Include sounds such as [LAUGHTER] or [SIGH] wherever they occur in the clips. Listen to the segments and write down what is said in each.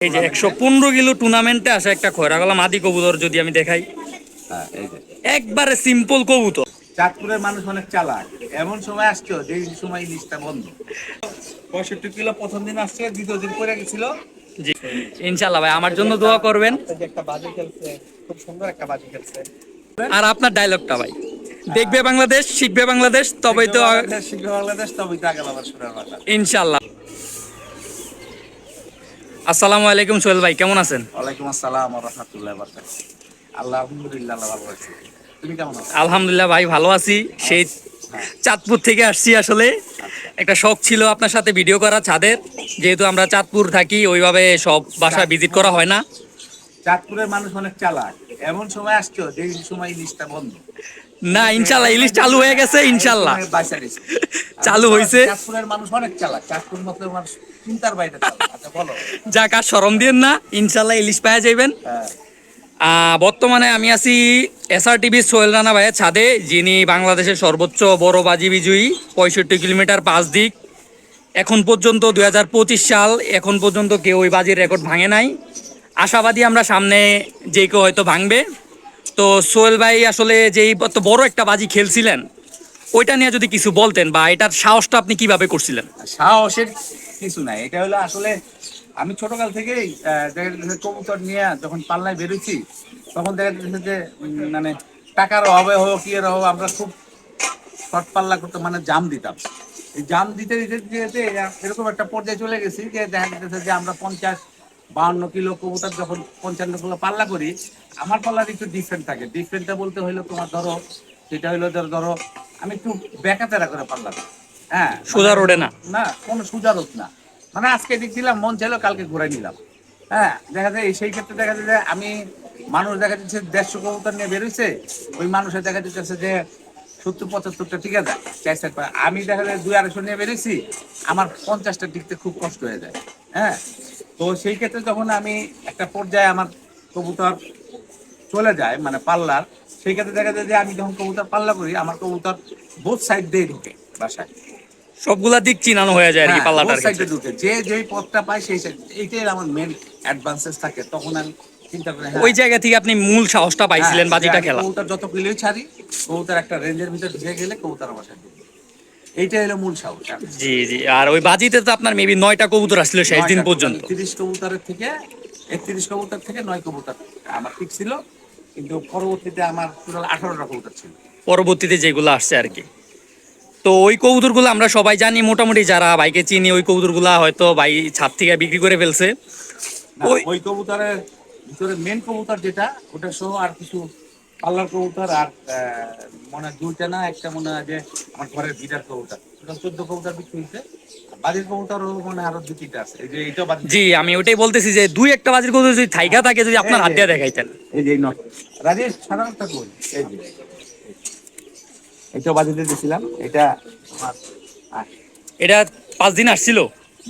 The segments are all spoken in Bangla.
এই যে একশো পনেরো কিলো টুর্নামেন্টে আসা একটা খয়রা গলা মাদি কবুতর যদি আমি দেখাই। হ্যাঁ এই যে। একবারে সিম্পল কবুতর। চাঁদপুরের মানুষ অনেক চালাক। এমন সময় আসছো যে সময় ইলিশটা বন্ধ। পঁয়ষট্টি কিলো প্রথম দিন আসছে দ্বিতীয় দিন পরে গেছিল। জি। ইনশাল্লাহ ভাই আমার জন্য দোয়া করবেন। একটা বাজি খেলছে খুব সুন্দর একটা বাজি খেলছে। আর আপনার ডায়লগটা ভাই। দেখবে বাংলাদেশ শিখবে বাংলাদেশ তবেই তো শিখবে বাংলাদেশ তবেই তো আগে বাবার সুরের ইনশাল্লাহ আসসালামু আলাইকুম সোহেল ভাই কেমন আছেন? ওয়ালাইকুম আসসালাম রহমতুল্লাহ আল্লাহ আলহামদুলিল্লাহ ভালো আছি। তুমি কেমন আছো? আলহামদুলিল্লাহ ভাই ভালো আছি। সেই চাঁদপুর থেকে আসছি আসলে। একটা শখ ছিল আপনার সাথে ভিডিও করা ছাদের। যেহেতু আমরা চাঁদপুর থাকি ওইভাবে সব বাসা ভিজিট করা হয় না। চাঁদপুরের মানুষ অনেক চালাক। এমন সময় আসছো যে সময় ইলিশটা বন্ধ। না ইনশাল্লাহ ইলিশ চালু হয়ে গেছে ইনশাল্লাহ। [LAUGHS] চালু হয়েছে। আচ্ছা বলো। যা কাজ সরম দিয়েন না ইনশাল্লাহ ইলিশ পাওয়া যাইবেন। হ্যাঁ। বর্তমানে আমি আছি এসআর টিভি সোহেল রানা ভাইয়ের ছাদে যিনি বাংলাদেশের সর্বোচ্চ বড় বাজি বিজয়ী পঁয়ষট্টি কিলোমিটার পাঁচ দিক। এখন পর্যন্ত দুই হাজার পঁচিশ সাল এখন পর্যন্ত কেউ ওই বাজির রেকর্ড ভাঙে নাই। আশাবাদী আমরা সামনে যে কেউ হয়তো ভাঙবে। তো সোহেল ভাই আসলে যেই বড় একটা বাজি খেলছিলেন, ওইটা নিয়ে যদি কিছু বলতেন বা এটার সাহসটা আপনি কীভাবে করছিলেন? সাহসের কিছু নাই। এটা হলো আসলে আমি ছোটকাল থেকেই কবুতর নিয়ে যখন পাল্লায় বেরোচ্ছি তখন দেখা যাচ্ছে যে মানে টাকার অভাবে হোক কি এর অভাবে আমরা খুব শর্ট পাল্লা করতে মানে জাম দিতাম। এই জাম দিতে দিতে দিতে এরকম একটা পর্যায়ে চলে গেছি যে দেখা যাচ্ছে যে আমরা পঞ্চাশ বাউন্ন কিলো কবুতর যখন পঞ্চান্ন কিলো পাল্লা করি আমার পাল্লার একটু ডিফারেন্ট থাকে। ডিফারেন্টটা বলতে হইল তোমার ধরো সেটা হইল ধরো ধরো আমি একটু বেকাতেরা করে পাল্লা। হ্যাঁ সোজা রোডে না? না কোনো রোড না। মানে আজকে দেখছিলাম মন চাইলো কালকে ঘুরে নিলাম। হ্যাঁ দেখা যায় সেই ক্ষেত্রে দেখা যায় যে আমি মানুষ দেখা যাচ্ছে দেড়শো কবুতর নিয়ে বেরোইছে ওই মানুষের দেখা যাচ্ছে যে সত্তর পঁচাত্তরটা ঠিক আছে চার চার। আমি দেখা যায় দুই আড়াইশো নিয়ে বেরোইছি আমার পঞ্চাশটা টিকতে খুব কষ্ট হয়ে যায়। হ্যাঁ তো সেই ক্ষেত্রে যখন আমি একটা পর্যায়ে আমার কবুতর চলে যায় মানে পাল্লার সেই ক্ষেত্রে দেখা যায় যে আমি যখন কবুতর পাল্লা করি আমার কবুতর বোথ সাইড দিয়ে ঢুকে বাসায়। সবগুলা দিক চিনানো হয়ে যায় আর কি হ্যাঁ, পাল্লাটার। এ ঢুকে। যে যেই পথটা পায় সেই এইটাই আমার মেন অ্যাডভান্সেস থাকে। তখন আমি চিন্তা করি হ্যাঁ, ওই জায়গা থেকে আপনি মূল সাহসটা পাইছিলেন হ্যাঁ, বাজিটা খেলা। কবুতর যত কিলোই ছাড়ি কবুতর একটা রেঞ্জের ভিতরে ঢুকে গেলে কবুতর আমার সাথে। হলো মূল সাহস জি জি। আর ওই বাজিতে তো আপনার মেবি নয়টা কবুতর আসছিল শেষ দিন পর্যন্ত। তিরিশ কবুতরের থেকে একত্রিশ কবুতর থেকে নয় কবুতর আমার ঠিক ছিল কিন্তু পরবর্তীতে আমার টোটাল আঠারোটা কবুতর ছিল। পরবর্তীতে যেগুলো আসছে আর কি। তো ওই কবুতরগুলো আমরা সবাই জানি মোটামুটি যারা বাইকে চিনি ওই কবুতরগুলা হয়তো বাই ছাদ থেকে বিক্রি করে ফেলছে। ওই- ওই কবুতরের ভিতরে মেন কবুতর যেটা ওটা সহ আর কিছু কবুতর আর মনে হয় দুইটা না একটা মনে হয় যে আমার ঘরের কবুতর। চোদ্দ কবুতর বিক্রি হয়েছে। বাজির কবুতর মনে হয় আরও দু তিনটা আছে। এই যে এইটাও বাজি জি আমি ওটাই বলতেছি যে দুই একটা বাজির কবুতর যদি থাইকা থাকে যদি আপনার হাত দিয়ে দেখাইতেন। এই যে রাজেশ সাধারণত কই? এই যে। এইটাও বাজিতে দিয়েছিলাম এটা এটা পাঁচ দিন আসছিল।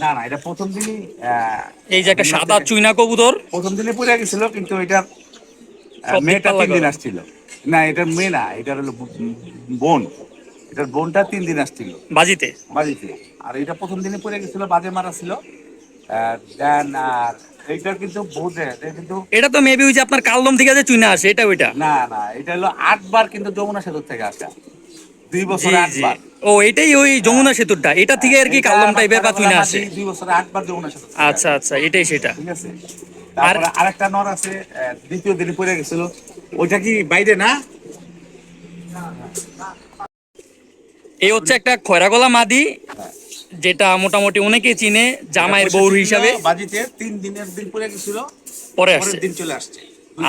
না না এটা প্রথম দিনই এই যে একটা সাদা চুইনা কবুতর। প্রথম দিনে পড়ে গেছিল কিন্তু এটা মেয়েটা তিন দিন আসছিল। না এটা মেয়ে না এটা হলো বোন। এটার বোনটা তিন দিন আসছিল। বাজিতে? বাজিতে। আর এটা প্রথম দিনে পড়ে গেছিল বাজে মারা ছিল। দেন আর এইটার কিন্তু বহুত কিন্তু এটা তো মেবি ওই যে আপনার কালদম থেকে যে চুইনা আসে এটা ওইটা? না না এটা হলো আটবার কিন্তু যমুনা সেতুর থেকে আসা। দুই বছর আটবার ও এটাই ওই যমুনা সেতুরটা। এটা থেকে আর কি কালদম টাইপের বা চুইনা আসে? দুই বছরে আটবার যমুনা সেতু আচ্ছা আচ্ছা এটাই সেটা। ঠিক আছে? তারপরে আরেকটা নর আছে দ্বিতীয় দিনে পড়ে গেছিল। ওইটা কি বাইরে না? এই হচ্ছে একটা খয়রাগলা মাদি। যেটা মোটামুটি অনেকে চিনে জামাইয়ের বউর হিসাবে। বাজিতে তিন দিনের দিন পরে গেছিল পরে আসছে। দিন চলে আসছে।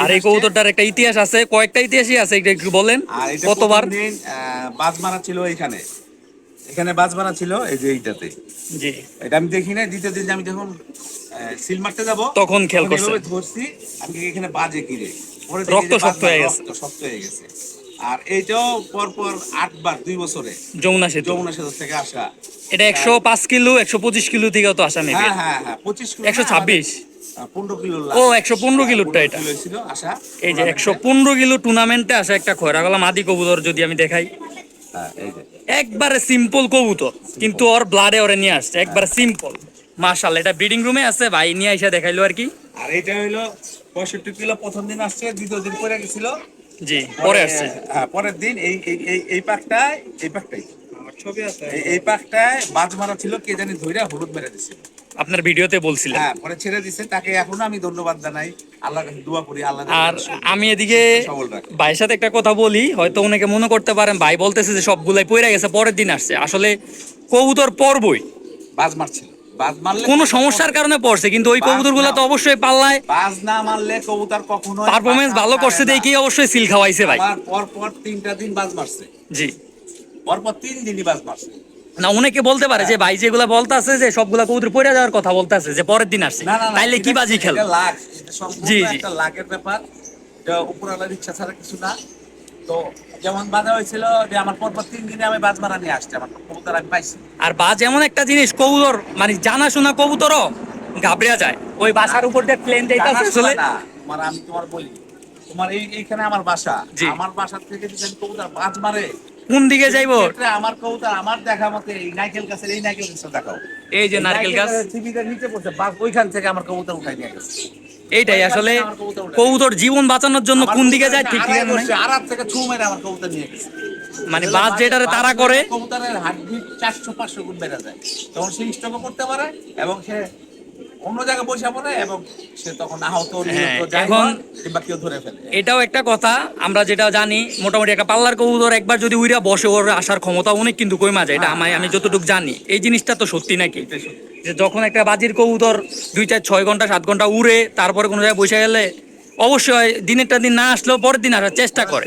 আর এই। কবুতরটার একটা ইতিহাস আছে কয়েকটা ইতিহাসই আছে এটা একটু বলেন। কতবার? বাজ মারা ছিল এখানে এখানে বাজ মারা ছিল এই যে এইটাতে। জি। এটা আমি দেখি না দ্বিতীয় দিন আমি যখন সিল মারতে যাব তখন খেয়াল ধরছি আমি এখানে বাজে কিরে রক্ত শক্ত হয়ে গেছে। শক্ত হয়ে গেছে। আর এইটাও পর পর আটবার দুই বছরে। যমুনা সেতু। যমুনা সেতু থেকে আসা। এটা একশো পাঁচ কিলো একশো পঁচিশ কিলো থেকে তো আসা মেবি হ্যাঁ হ্যাঁ হ্যাঁ পঁচিশ কিলো একশো ছাব্বিশ। পনেরো কিলো ও একশো পনেরো কিলোটা এটা। ছিল আসা এই যে একশো পনেরো কিলো টুর্নামেন্টে আসা একটা খয়রাগলা মাদি কবুতর যদি আমি দেখাই। একবারে সিম্পল কবুতর কিন্তু ওর ব্লাডে ওরে নিয়ে আসছে একবারে সিম্পল মাশাল্লাহ এটা ব্রিডিং রুমে আছে ভাই নিয়ে এসে দেখাইলো আর কি। আর এটা হইল পঁয়ষট্টি কিলো প্রথম দিন আসছে দ্বিতীয় দিন পরে গেছিল। জি পরে আসছে। হ্যাঁ পরের দিন এই এই- এই এই পাকটায় এই পাকটাই ছবি আছে। এই পাকটায় বাজ মারা ছিল কে জানি ধইরা হলুদ মেরে দিছিল। আপনার ভিডিওতে বলছিলেন। হ্যাঁ পরে ছেড়ে দিছে তাকে এখনও আমি ধন্যবাদ জানাই। আল্লাহর কাছে দোয়া করি আল্লাহ আর আমি এদিকে ভাইয়ের সাথে একটা কথা বলি হয়তো অনেকে মনে করতে পারেন ভাই বলতেছে যে সবগুলাই পইরা গেছে পরের দিন আসছে। আসলে কবুতর পরবই। বাজ মারছিল বাজ মারলে কোনো সমস্যার কারণে পড়ছে কিন্তু ওই বাস কবুতরগুলা তো অবশ্যই পাল্লায়। বাজ না মারলে কবুতর কখনো পারফরমেন্স ভালো করছে দেখি অবশ্যই সিল খাওয়াইছে ভাই। পর পর তিনটা দিন বাজ মারছে। জি। পর পর তিন দিনই বাজ মারছে। না অনেকে বলতে পারে যে ভাই যেগুলা বলতাছে যে সবগুলা কবুতর পড়ে যাওয়ার কথা বলতাছে যে পরের দিন আসছে। তাইলে কি বাজি খেল? জি, জি। একটা লাখের ব্যাপার। এটা উপরওয়ালার ইচ্ছা ছাড়া কিছু না। তো যেমন বাধা হয়েছিল যে আমার পর পর তিন দিনে আমি বাজ মারা নিয়ে আসছি আমার কবুতর আমি পাইছি। আর বাজ এমন একটা জিনিস কবুতর মানে জানাশোনা কবুতরও ঘাবড়িয়া যায়। ওই বাসার উপর দিয়ে প্লেন যাইতাছে আসলে। না, তোমার আমি তোমার বলি। তোমার এই এইখানে আমার বাসা। আমার বাসার থেকে যদি কবুতর বাজ মারে কোন দিকে যাইবো? আমার কবুতর আমার দেখা মতে এই নাইকেল গাছের এই নাইকেল গাছটা দেখাও এই যে নারকেল গাছ। টিভিতে নিচে পড়ছে বাস ওইখান থেকে আমার কবুতর উঠাই নিয়ে গেছে। এইটাই আসলে কবুতর জীবন বাঁচানোর জন্য কোন দিকে যায় ঠিক আড়াই ঠিকানা নাই। থেকে ছু মেরে আমার কবুতর নিয়ে গেছে। মানে বাস যেটারে তারা করে। কবুতরের হার্টবিট চারশো পাঁচশো গুণ বেড়ে যায়। তখন সে স্টকও করতে পারে এবং সে অন্য জায়গায় বসে পড়ে এবং সে তখন আহত নিহত হ্যাঁ, যাই এখন- কিংবা কেউ ধরে ফেলে। এটাও একটা কথা আমরা যেটা জানি মোটামুটি একটা পাল্লার কবুতর একবার যদি উইরা বসে ওর আসার ক্ষমতা অনেক কিন্তু কইমা যায় এটা হ্যাঁ, আমি আমি যতটুকু জানি। এই জিনিসটা তো সত্যি নাকি? যে যখন একটা বাজির কবুতর দুই চার ছয় ঘণ্টা সাত ঘণ্টা উড়ে তারপরে কোনো জায়গায় বসে গেলে অবশ্যই দিনেরটা দিন না আসলেও পরের দিন আসার চেষ্টা করে।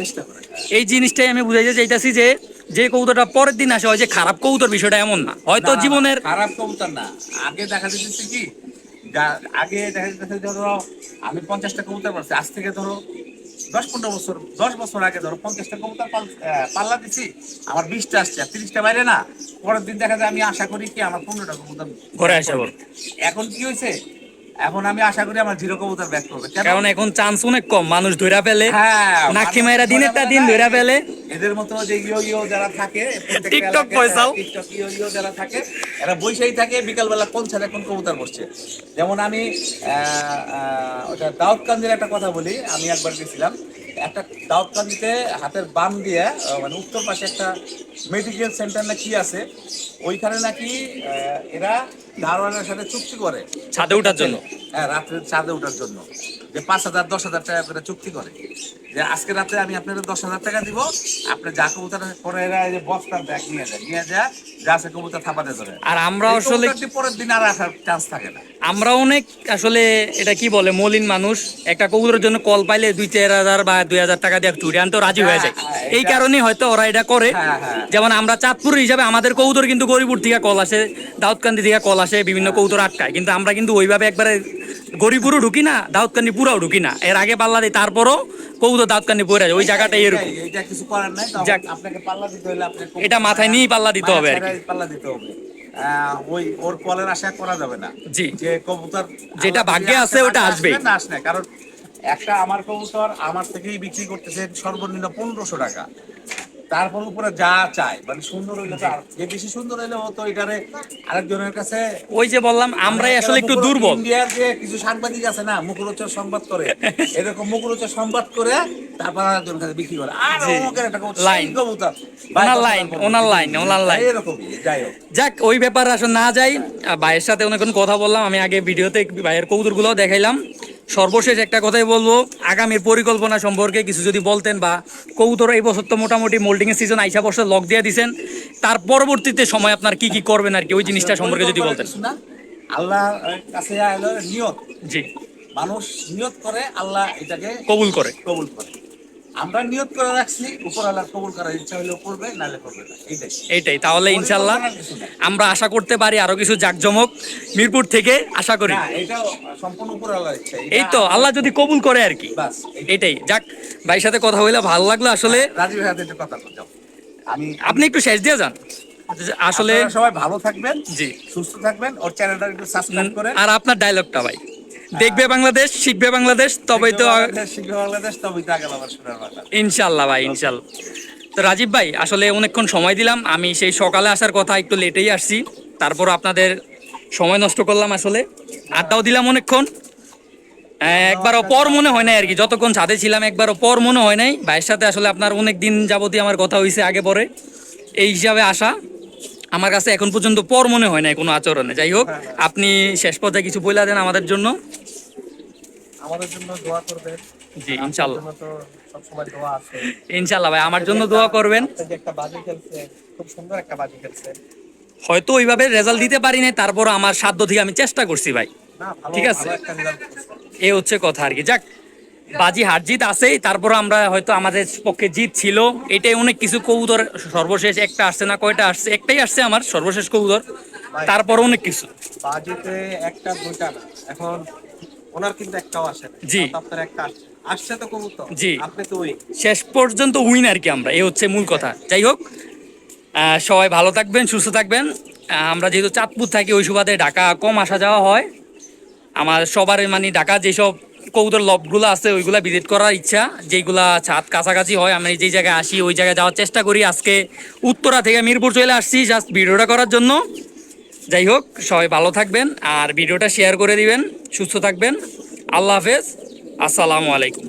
এই জিনিসটাই আমি বুঝাইতে চাইতাছি যে যে কবুতরটা পরের দিন আসে হয় যে খারাপ কবুতর বিষয়টা এমন না। হয়তো জীবনের খারাপ কবুতর না। আগে দেখা যাচ্ছে কি যা- আগে দেখা যাচ্ছে ধরো আমি পঞ্চাশটা কবুতর পারছি আজ থেকে ধরো দশ পনেরো বছর দশ বছর আগে ধরো পঞ্চাশটা কবুতর পাল্লা দিছি আমার বিশটা আসছে আর তিরিশটা বাইরে না। পরের দিন দেখা যায় আমি আশা করি কি আমার পনেরোটা কবুতর ঘরে আসা। এখন কি হয়েছে? এখন আমি আশা করি আমার জিরো কবুতর ব্যাক করবে। কারণ এখন চান্স অনেক কম মানুষ ধইরা ফেলে হ্যাঁ, নাকি মায়েরা দিনেরটা ধরে দিন না, ফেলে। এদের মতো যে ইয়ো ইয়ো যারা থাকে টিকটক পয়সাও। টিকটক ইয়ো ইয়ো যারা থাকে এরা বৈশাই থাকে বিকালবেলা কোন ছেলে কোন কবুতর বসছে। যেমন আমি ওটা দাউদকান্দির একটা কথা বলি আমি একবার গেছিলাম। একটা দাউদকান্দিতে হাতের বাম দিয়ে মানে উত্তর পাশে একটা মেডিকেল সেন্টার না কি আছে ওইখানে নাকি এরা দারোয়ানের সাথে চুক্তি করে। ছাদে ওঠার জন্য? হ্যাঁ রাত্রে ছাদে ওঠার জন্য। যে পাঁচ হাজার দশ হাজার টাকা করে চুক্তি করে। যে আজকে রাতে আমি আপনাদের দশ হাজার টাকা দিব আপনি যা কবুতর এরা যে বস্তার ব্যাগ নিয়ে যায় নিয়ে যায় যা আছে কবুতর থাপাতে ধরে। আর আমরা আসলে পরের দিন আর আসার চান্স থাকে না। আমরা অনেক আসলে এটা কি বলে মলিন মানুষ। একটা কবুতরের জন্য কল পাইলে দুই চার হাজার বা দুই হাজার টাকা দিয়ে চুরি আনতে রাজি হয়ে যায়। হ্যাঁ, হ্যাঁ, এই কারণে হয়তো ওরা এটা করে। হ্যাঁ। যেমন আমরা চাঁদপুর হিসাবে আমাদের কবুতর কিন্তু গরিপুর থেকে কল আসে দাউদকান্দি থেকে কল আসে বিভিন্ন। কবুতর আটকায়। কিন্তু আমরা কিন্তু ওইভাবে একবারে গরিপুরও ঢুকি না দাউদকান্দি পুরাও ঢুকি না। এর আগে পাল্লা দিই তারপরও কবুতর দাউদকান্দি পড়ে যায়। ওই জায়গাটাই এরকম। এটা মাথায় নিয়েই পাল্লা দিতে হবে পাল্লা দিতে হবে। ওই ওর কলের আশা করা যাবে না। জি। যে কবুতর যেটা আল্লাহ ভাগ্যে আছে ওটা আসবে না আসবে কারণ একটা আমার কবুতর আমার থেকেই বিক্রি করতেছে সর্বনিম্ন পনেরোশো টাকা। তারপর উপরে যা চাই মানে সুন্দর হইলে তো যে বেশি সুন্দর হইলে ও তো এটারে আরেকজনের কাছে ওই যে বললাম আমরাই আসলে একটু দুর্বল। ইন্ডিয়ার যে কিছু সাংবাদিক আছে না মুখরোচক সংবাদ করে [LAUGHS] এরকম মুখরোচক সংবাদ করে তারপর আরেকজনের কাছে বিক্রি করে। আর জি। অমুকের একটা কবুতর, লাইন। সেই কবুতর। ওনার লাইন, ওনার লাইন, ওনার লাইন। এরকমই যাই হোক। যাক ওই ব্যাপারে আসলে না যাই। আহ, ভাইয়ের সাথে অনেকক্ষণ কথা বললাম আমি আগে ভিডিওতে ভাইয়ের কবুতরগুলো দেখাইলাম। সর্বশেষ একটা কথাই বলব আগামীর পরিকল্পনা সম্পর্কে কিছু যদি বলতেন বা কৌতর এই বছর তো মোটামুটি মোল্ডিংয়ের সিজন আইসা বসে লক দিয়ে দিছেন তার পরবর্তীতে সময় আপনার কি কি করবেন আর কি ওই জিনিসটা সম্পর্কে যদি বলতেন। আল্লাহ কাছে নিয়ত। জি। মানুষ নিয়ত করে আল্লাহ এটাকে কবুল করে। কবুল করে। আমরা নিয়ত করে রাখছি উপর আল্লাহ কবুল করার ইচ্ছা হলেও করবে নাহলে করবে না। এইটাই। এইটাই তাহলে ইনশাল্লাহ। আমরা আশা করতে পারি আরও কিছু জাকজমক মিরপুর থেকে আশা করি। না সম্পূর্ণ উপর আল্লাহর ইচ্ছা এই তো আল্লাহ যদি কবুল করে আর কি। এটাই যাক ভাইয়ের সাথে কথা হইলে ভালো লাগল আসলে। রাজীব হাতে কথা আমি আপনি একটু শেষ দিয়ে যান। আসলে সবাই ভালো থাকবেন জি। সুস্থ থাকবেন ওর চ্যানেলটা একটু সাবস্ক্রাইব করে আর আপনার ডায়লগটা ভাই। দেখবে বাংলাদেশ শিখবে বাংলাদেশ তবেই তো শিখবে বাংলাদেশ তবেই তো আগে আবার সোনার বাংলা ইনশাল্লাহ ভাই ইনশাল্লাহ। তো রাজীব ভাই আসলে অনেকক্ষণ সময় দিলাম। আমি সেই সকালে আসার কথা একটু লেটেই আসছি। তারপর আপনাদের সময় নষ্ট করলাম আসলে। আড্ডাও দিলাম অনেকক্ষণ। একবারও পর মনে হয় নাই আর কি। যতক্ষণ ছাদে ছিলাম একবারও পর মনে হয় নাই। ভাইয়ের সাথে আসলে আপনার অনেক দিন যাবতীয় আমার কথা হয়েছে আগে পরে। এই হিসাবে আসা। আমার কাছে এখন পর্যন্ত পর মনে হয় নাই কোনো আচরণে। যাই হোক আপনি শেষ পর্যায়ে কিছু বইলা দেন আমাদের জন্য। আমাদের জন্য দোয়া করবেন। জি ইনশাল্লাহ জন্য তো সবসময় দোয়া আছে। ইনশাল্লাহ ভাই আমার জন্য দোয়া করবেন। যে একটা বাজি খেলছে খুব সুন্দর একটা বাজি খেলছে। হয়তো ওইভাবে রেজাল্ট দিতে পারি নাই তারপর আমার সাধ্য থেকে আমি চেষ্টা করছি ভাই। ঠিক আছে। এ হচ্ছে কথা আর কি। যাক বাজি হার জিত আছেই তারপর আমরা হয়তো আমাদের পক্ষে জিত ছিল। এটাই অনেক কিছু কবুতর সর্বশেষ একটা আসছে না কয়টা আসছে? একটাই আসছে আমার সর্বশেষ কবুতর। তারপর অনেক কিছু। বাজিতে একটা দুইটা এখন ওনার কিন্তু একটাও আসে না জি। আপনার একটা আসছে আসছে তো কবুতর। জি। আপনি তো শেষ পর্যন্ত উইন আর কি আমরা এ হচ্ছে মূল কথা। যাই হোক সবাই ভালো থাকবেন সুস্থ থাকবেন। আমরা যেহেতু চাঁদপুর থাকি ওই সুবাদে ঢাকা কম আসা যাওয়া হয়। আমার সবার মানে ঢাকা যেসব কবুতর লবগুলো আছে ওইগুলা ভিজিট করার ইচ্ছা। যেগুলা ছাদ কাছাকাছি হয় আমি যেই জায়গায় আসি ওই জায়গায় যাওয়ার চেষ্টা করি। আজকে উত্তরা থেকে মিরপুর চলে আসছি জাস্ট ভিডিওটা করার জন্য। যাই হোক, সবাই ভালো থাকবেন আর ভিডিওটা শেয়ার করে দিবেন। সুস্থ থাকবেন। আল্লাহ হাফেজ। আসসালামু আলাইকুম।